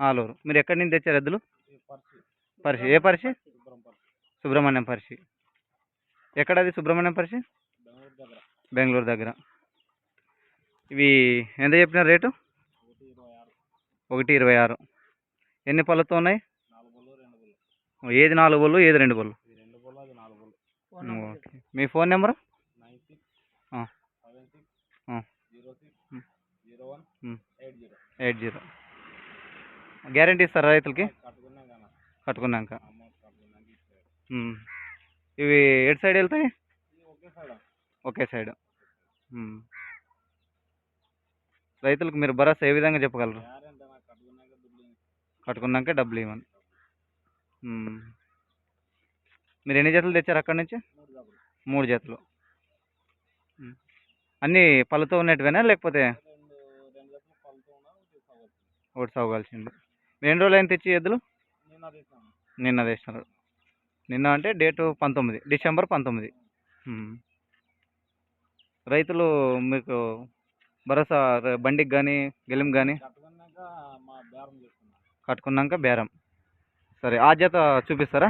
ఆలూరు మీరు ఎక్కడి నుంచి తెచ్చారు ఎద్దులు? పర్చి పరిషి ఏ పర్చి సుబ్రహ్మణ్యం పరిషి ఎక్కడది సుబ్రహ్మణ్యం పరిషి బెంగళూరు దగ్గర. బెంగళూరు దగ్గర. ఇవి ఎంత చెప్పిన రేటు? ఒకటి ఇరవై ఆరు. ఎన్ని పళ్ళతో ఉన్నాయి? ఏది నాలుగు బళ్ళు ఏది రెండు బళ్ళు? ఓకే. మీ phone number? Eight zero. Guarantee ఇస్తారా రైతులకి? కట్టుకున్నాం కానీ కట్టుకున్నాక. ఇవి ఎటు సైడ్ వెళ్తాయి? ఒకే సైడ్. రైతులకు మీరు భరోసా ఏ విధంగా చెప్పగలరు? కట్టుకున్నాక డబ్బులు ఇవ్వని ఉమ్. మీరు ఎన్ని జతలు తెచ్చారు అక్కడి నుంచి? మూడు జతలు. అన్నీ పళ్ళతో ఉన్నట్టువేనా లేకపోతే ఒకటి సాగుగాల్సింది ఎన్ని రోజులు అయిన తెచ్చి ఎద్దులు? నిన్న తెచ్చినారు. నిన్న అంటే డేటు పంతొమ్మిది డిసెంబర్ పంతొమ్మిది. రైతులు మీకు భరోసా బండికి కానీ గెలిం కానీ కట్టుకున్నాక బేరం సరే ఆ జత చూపిస్తారా?